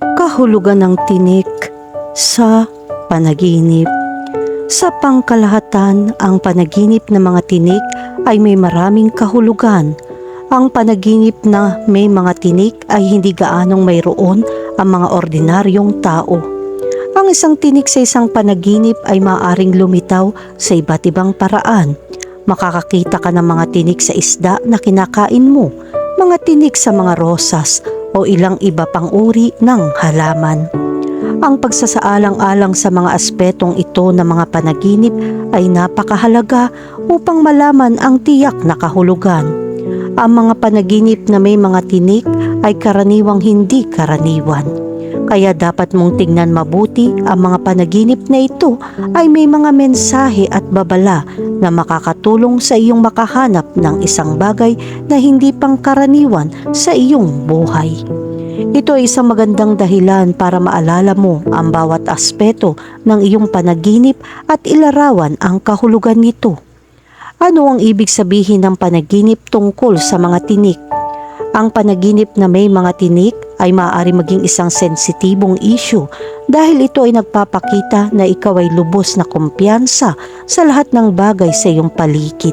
kahulugan ng tinik sa panaginip. Sa pangkalahatan, ang panaginip ng mga tinik ay may maraming kahulugan. Ang panaginip na may mga tinik ay hindi gaanong mayroon ang mga ordinaryong tao. Ang isang tinik sa isang panaginip ay maaring lumitaw sa iba't ibang paraan. Makakakita ka ng mga tinik sa isda na kinakain mo, mga tinik sa mga rosas o ilang iba pang uri ng halaman. Ang pagsasaalang-alang sa mga aspetong ito ng mga panaginip ay napakahalaga upang malaman ang tiyak na kahulugan. Ang mga panaginip na may mga tinik ay karaniwang hindi karaniwan. Kaya dapat mong tingnan mabuti ang mga panaginip na ito ay may mga mensahe at babala na makakatulong sa iyong makahanap ng isang bagay na hindi pangkaraniwan sa iyong buhay. Ito ay isang magandang dahilan para maalala mo ang bawat aspeto ng iyong panaginip at ilarawan ang kahulugan nito. Ano ang ibig sabihin ng panaginip tungkol sa mga tinik? Ang panaginip na may mga tinik ay maaari maging isang sensitibong issue dahil ito ay nagpapakita na ikaw ay lubos na kumpiyansa sa lahat ng bagay sa iyong paligid.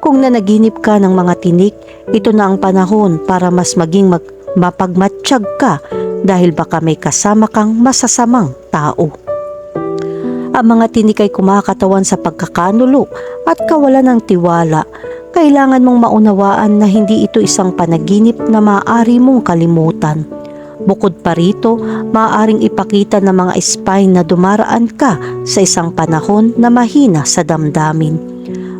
Kung nanaginip ka ng mga tinik, ito na ang panahon para mas maging mag mapagmatsyag ka dahil baka may kasama kang masasamang tao. Ang mga tinik ay kumakatawan sa pagkakanulo at kawalan ng tiwala. Kailangan mong maunawaan na hindi ito isang panaginip na maaari mong kalimutan. Bukod pa rito, maaaring ipakita ng mga spine na dumaraan ka sa isang panahon na mahina sa damdamin.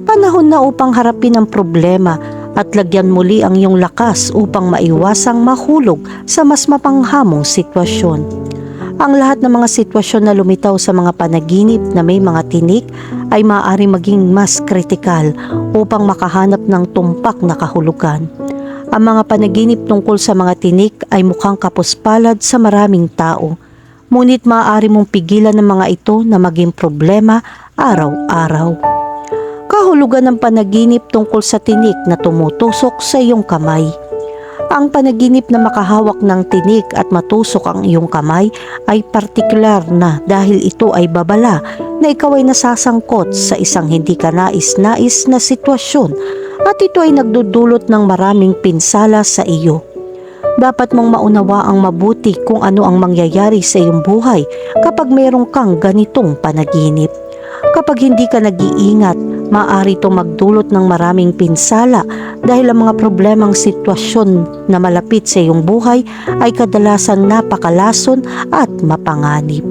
Panahon na upang harapin ang problema at lagyan muli ang iyong lakas upang maiwasang mahulog sa mas mapanghamong sitwasyon. Ang lahat ng mga sitwasyon na lumitaw sa mga panaginip na may mga tinik ay maaari maging mas kritikal upang makahanap ng tumpak na kahulugan. Ang mga panaginip tungkol sa mga tinik ay mukhang kapuspalad sa maraming tao. Ngunit maaari mong pigilan ng mga ito na maging problema araw-araw. Kahulugan ng panaginip tungkol sa tinik na tumutusok sa iyong kamay. Ang panaginip na makahawak ng tinik at matusok ang iyong kamay ay partikular na dahil ito ay babala na ikaw ay nasasangkot sa isang hindi ka nais-nais na sitwasyon at ito ay nagdudulot ng maraming pinsala sa iyo. Dapat mong maunawa ang mabuti kung ano ang mangyayari sa iyong buhay kapag mayroong kang ganitong panaginip. Kapag hindi ka nag-iingat, maaari itong magdulot ng maraming pinsala dahil ang mga problemang sitwasyon na malapit sa iyong buhay ay kadalasan napakalason at mapanganib.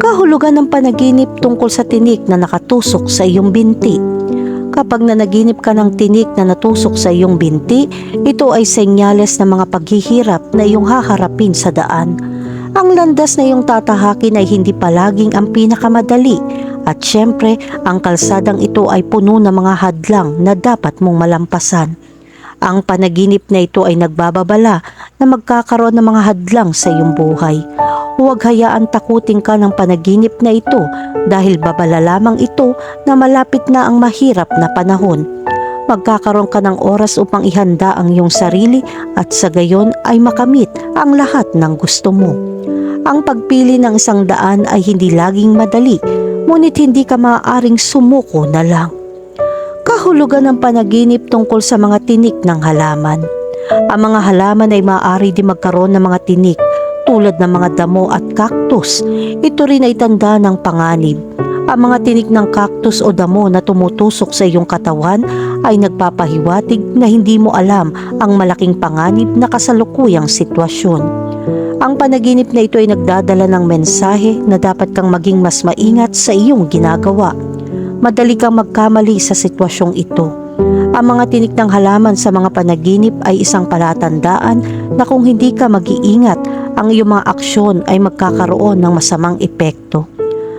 Kahulugan ng panaginip tungkol sa tinik na nakatusok sa iyong binti. Kapag nanaginip ka ng tinik na natusok sa iyong binti, ito ay senyales ng mga paghihirap na iyong haharapin sa daan. Ang landas na iyong tatahakin ay hindi palaging ang pinakamadali at syempre ang kalsadang ito ay puno ng mga hadlang na dapat mong malampasan. Ang panaginip na ito ay nagbababala na magkakaroon ng mga hadlang sa iyong buhay. Huwag hayaan takutin ka ng panaginip na ito dahil babala lamang ito na malapit na ang mahirap na panahon. Magkakaroon ka ng oras upang ihanda ang iyong sarili at sa gayon ay makamit ang lahat ng gusto mo. Ang pagpili ng isang daan ay hindi laging madali, ngunit hindi ka maaaring sumuko na lang. Kahulugan ng panaginip tungkol sa mga tinik ng halaman. Ang mga halaman ay maaari din magkaroon ng mga tinik tulad ng mga damo at cactus. Ito rin ay tanda ng panganib. Ang mga tinik ng cactus o damo na tumutusok sa iyong katawan ay nagpapahiwatig na hindi mo alam ang malaking panganib na kasalukuyang sitwasyon. Ang panaginip na ito ay nagdadala ng mensahe na dapat kang maging mas maingat sa iyong ginagawa. Madali kang magkamali sa sitwasyong ito. Ang mga tinik ng halaman sa mga panaginip ay isang palatandaan na kung hindi ka mag-iingat, ang iyong mga aksyon ay magkakaroon ng masamang epekto.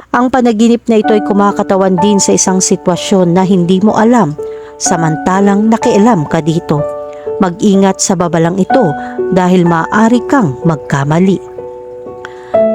Ang panaginip na ito ay kumakatawan din sa isang sitwasyon na hindi mo alam, samantalang nakialam ka dito. Mag-ingat sa babalang ito dahil maaari kang magkamali.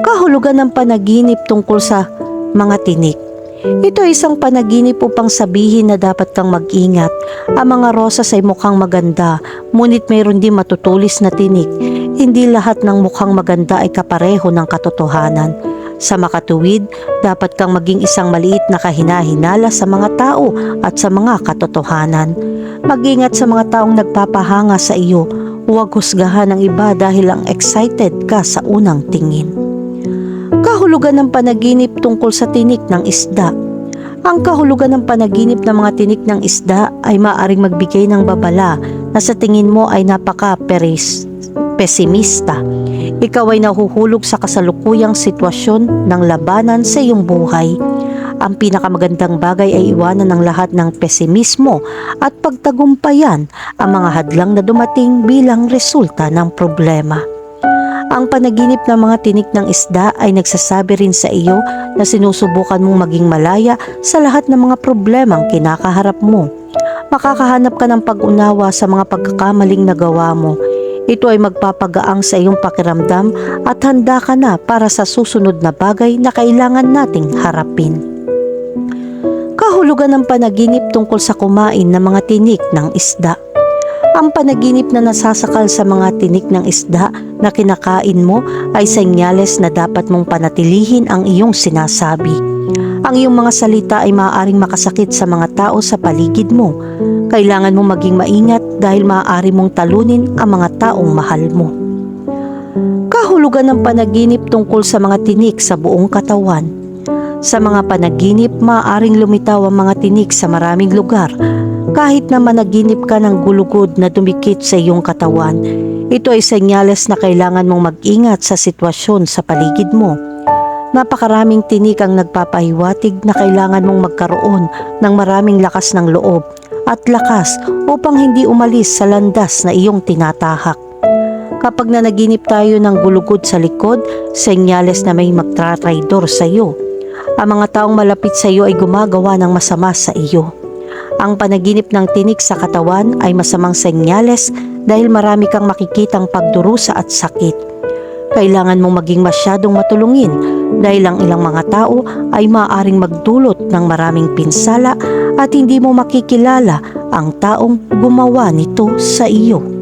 Kahulugan ng panaginip tungkol sa mga tinik. Ito ay isang panaginip upang sabihin na dapat kang mag-ingat. Ang mga rosas ay mukhang maganda, ngunit mayroon din matutulis na tinik. hindi lahat ng mukhang maganda ay kapareho ng katotohanan. Sa makatuwid, dapat kang maging isang maliit na kahinahinala sa mga tao at sa mga katotohanan. Mag-ingat sa mga taong nagpapahanga sa iyo. Huwag husgahan ng iba dahil lang excited ka sa unang tingin. Kahulugan ng panaginip tungkol sa tinik ng isda. Ang kahulugan ng panaginip ng mga tinik ng isda ay maaring magbigay ng babala na sa tingin mo ay napaka-peris pesimista. Ikaw ay nahuhulog sa kasalukuyang sitwasyon ng labanan sa iyong buhay. Ang pinakamagandang bagay ay iwanan ng lahat ng pesimismo at pagtagumpayan ang mga hadlang na dumating bilang resulta ng problema. Ang panaginip ng mga tinik ng isda ay nagsasabi rin sa iyo na sinusubukan mong maging malaya sa lahat ng mga problemang kinakaharap mo. Makakahanap ka ng pag-unawa sa mga pagkakamaling nagawa mo ito ay magpapagaang sa iyong pakiramdam at handa ka na para sa susunod na bagay na kailangan nating harapin. Kahulugan ng panaginip tungkol sa kumain ng mga tinik ng isda. Ang panaginip na nasasakal sa mga tinik ng isda na kinakain mo ay senyales na dapat mong panatilihin ang iyong sinasabi. Ang iyong mga salita ay maaaring makasakit sa mga tao sa paligid mo. Kailangan mong maging maingat dahil maaari mong talunin ang mga taong mahal mo. Kahulugan ng panaginip tungkol sa mga tinik sa buong katawan. Sa mga panaginip, maaaring lumitaw ang mga tinik sa maraming lugar. Kahit na managinip ka ng gulugod na dumikit sa iyong katawan, ito ay senyales na kailangan mong mag-ingat sa sitwasyon sa paligid mo. Napakaraming tinik ang nagpapahiwatig na kailangan mong magkaroon ng maraming lakas ng loob at lakas upang hindi umalis sa landas na iyong tinatahak. Kapag nanaginip tayo ng gulugod sa likod, senyales na may magtratraidor sa iyo. Ang mga taong malapit sa iyo ay gumagawa ng masama sa iyo. Ang panaginip ng tinik sa katawan ay masamang senyales dahil marami kang makikitang pagdurusa at sakit. Kailangan mong maging masyadong matulungin dahil ang ilang mga tao ay maaaring magdulot ng maraming pinsala at hindi mo makikilala ang taong gumawa nito sa iyo.